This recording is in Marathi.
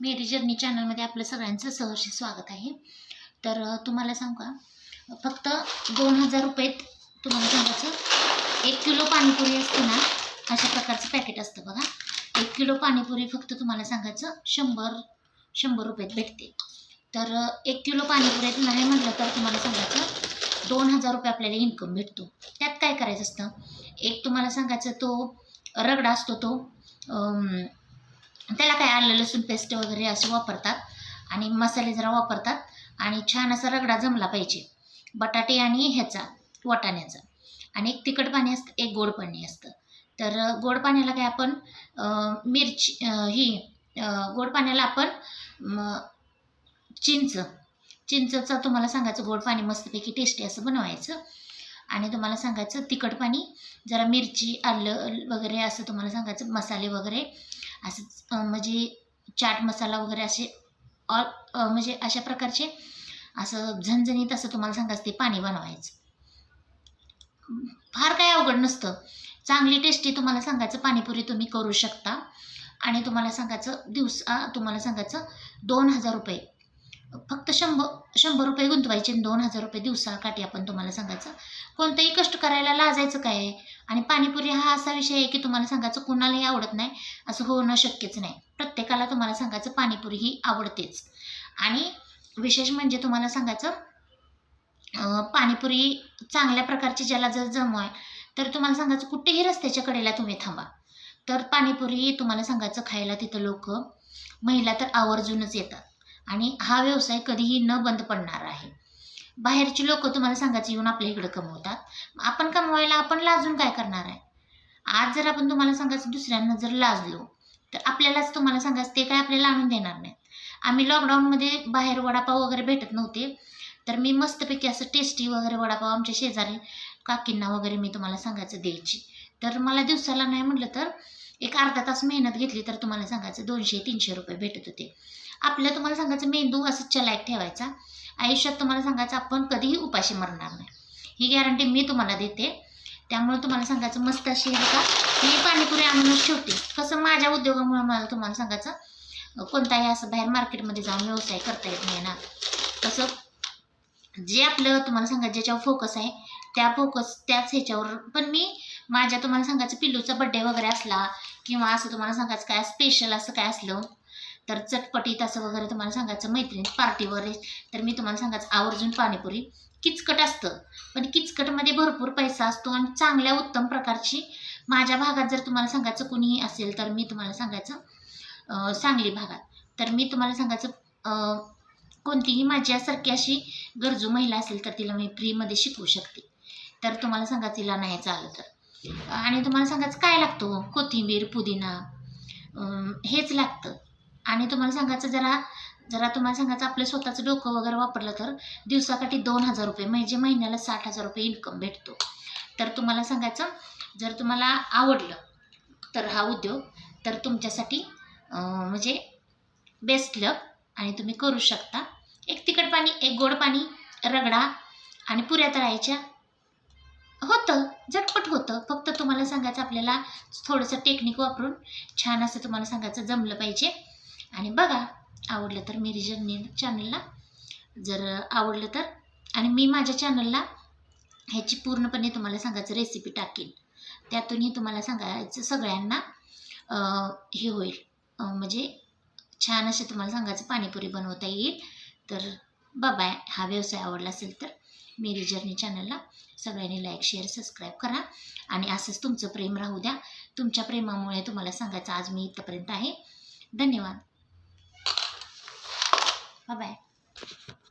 मेरी जर्नी चॅनलमध्ये आपलं सगळ्यांचं सहर्ष स्वागत आहे. तर तुम्हाला सांगू का? फक्त दोन हजार रुपयेत तुम्हाला सांगायचं एक किलो पाणीपुरी असते ना अशा प्रकारचं पॅकेट असतं बघा. एक किलो पाणीपुरी फक्त तुम्हाला सांगायचं शंभर शंभर रुपयात भेटते. तर एक किलो पाणीपुरीत नाही म्हटलं तर तुम्हाला सांगायचं दोन हजार रुपये आपल्याला इन्कम भेटतो. त्यात काय करायचं असतं? एक तुम्हाला सांगायचं तो रगडा असतो तो त्याला काय आलं लसूण पेस्ट वगैरे असं वापरतात आणि मसाले जरा वापरतात आणि छान असा रगडा जमला पाहिजे. बटाटे आणि ह्याचा वाटाण्याचा. आणि एक तिखट पाणी असतं एक गोड पाणी असतं. तर गोड पाण्याला काय आपण मिरची ही गोड पाण्याला आपण चिंच. चिंचचं तुम्हाला सांगायचं गोड पाणी मस्तपैकी टेस्टी असं बनवायचं. आणि तुम्हाला सांगायचं तिखट पाणी जरा मिरची आलं वगैरे असं तुम्हाला सांगायचं मसाले वगैरे. असं म्हणजे चाट मसाला वगैरे असे ऑल म्हणजे अशा प्रकारचे असं झणझणीत असं तुम्हाला सांगायचं ते पाणी बनवायचं. फार काय अवघड नसतं. चांगली टेस्टी तुम्हाला सांगायचं पाणीपुरी तुम्ही करू शकता. आणि तुम्हाला सांगायचं दिवसा तुम्हाला सांगायचं दोन हजार रुपये. फक्त शंभर शंभर रुपये गुंतवायचे आणि दोन हजार रुपये दिवसाकाठी आपण तुम्हाला सांगायचं. कोणतंही कष्ट करायला लाजायचं काय? आहे आणि पाणीपुरी हा असा विषय आहे की तुम्हाला सांगायचं कुणालाही आवडत नाही असं होणं शक्यच नाही. प्रत्येकाला तुम्हाला सांगायचं पाणीपुरी ही आवडतेच. आणि विशेष म्हणजे तुम्हाला सांगायचं पाणीपुरी चांगल्या प्रकारची ज्याला जर जमू आहे तर तुम्हाला सांगायचं कुठेही रस्त्याच्या कडेला तुम्ही थांबा. तर पाणीपुरी तुम्हाला सांगायचं खायला तिथं लोक महिला तर आवर्जूनच येतात. आणि हा व्यवसाय कधीही न बंद पडणार आहे. बाहेरची लोक तुम्हाला सांगायचं येऊन आपल्या इकडं कमवतात. आपण कमवायला आपण लाजून काय करणार आहे? आज जर आपण तुम्हाला सांगायचं दुसऱ्यांना जर लाजलो तर आपल्यालाच तुम्हाला सांगायचं ते काय आपल्याला आणून देणार नाही आम्ही लॉकडाऊनमध्ये बाहेर वडापाव वगैरे भेटत नव्हते तर मी मस्तपैकी असं टेस्टी वगैरे वडापाव आमच्या शेजारी काकींना वगैरे मी तुम्हाला सांगायचं द्यायची. तर मला दिवसाला नाही म्हटलं तर एक अर्धा तास मेहनत घेतली तर तुम्हाला सांगायचं दोनशे तीनशे रुपये भेटत होते. आपलं तुम्हाला सांगायचं मेंदू असं चलायक ठेवायचा. आयुष्यात तुम्हाला सांगायचं आपण कधीही उपाशी मरणार नाही. ही गॅरंटी मी तुम्हाला देते. त्यामुळे तुम्हाला सांगायचं मस्त अशी आहे का मी पाणीपुरी आणूनच ठेवते. कसं माझ्या उद्योगामुळे मला तुम्हाला सांगायचं कोणताही असं बाहेर मार्केटमध्ये जाऊन व्यवसाय करता येत नाही ना. तसं जे आपलं तुम्हाला सांगायचं ज्याच्यावर फोकस आहे त्या फोकस त्याच ह्याच्यावर. पण मी माझ्या तुम्हाला सांगायचं पिल्लूचा बड्डे वगैरे असला किंवा असं तुम्हाला सांगायचं काय स्पेशल असं काय असलं तर चटपटीत असं वगैरे तुम्हाला सांगायचं मैत्रीण पार्टीवर तर मी तुम्हाला सांगायचं आवर्जून पाणीपुरी. किचकट असतं पण किचकटमध्ये भरपूर पैसा असतो आणि चांगल्या उत्तम प्रकारची माझ्या भागात जर तुम्हाला सांगायचं कुणीही असेल तर मी तुम्हाला सांगायचं सांगली भागात. तर मी तुम्हाला सांगायचं कोणतीही माझ्यासारखी अशी गरजू महिला असेल तर तिला मी फ्रीमध्ये शिकवू शकते. तर तुम्हाला सांगा तिला नाही चाललं तर आणि तुम्हाला सांगायचं काय लागतो? कोथिंबीर पुदिना. हेच लागतं. आणि तुम्हाला सांगायचं जरा जरा तुम्हाला सांगायचं आपलं स्वतःचं डोकं वगैरे वापरलं तर दिवसाकाठी दोन हजार रुपये म्हणजे महिन्याला साठ हजार रुपये इन्कम भेटतो. तर तुम्हाला सांगायचं जर तुम्हाला आवडलं तर हा उद्योग तर तुमच्यासाठी म्हणजे बेस्ट लक आणि तुम्ही करू शकता. एक तिखट पाणी एक गोड पाणी रगडा आणि पुऱ्या तळायच्या. होतं झटपट होतं. फक्त तुम्हाला सांगायचं आपल्याला थोडंसं टेक्निक वापरून छान असं तुम्हाला सांगायचं जमलं पाहिजे. आणि बघा आवडलं तर मेरी जर्नी चॅनलला जर आवडलं तर आणि मी माझ्या चॅनलला ह्याची पूर्णपणे तुम्हाला सांगायचं रेसिपी टाकेन. त्यातूनही तुम्हाला सांगायचं सगळ्यांना हे होईल. म्हणजे छान असे तुम्हाला सांगायचं पाणीपुरी बनवता येईल. तर बाय हा व्यवसाय आवडला असेल तर मेरी जर्नी चॅनलला सगळ्यांनी लाईक शेअर सबस्क्राईब करा. आणि असंच तुमचं प्रेम राहू द्या. तुमच्या प्रेमामुळे तुम्हाला सांगायचं आज मी इथंपर्यंत आहे. धन्यवाद. 拜拜。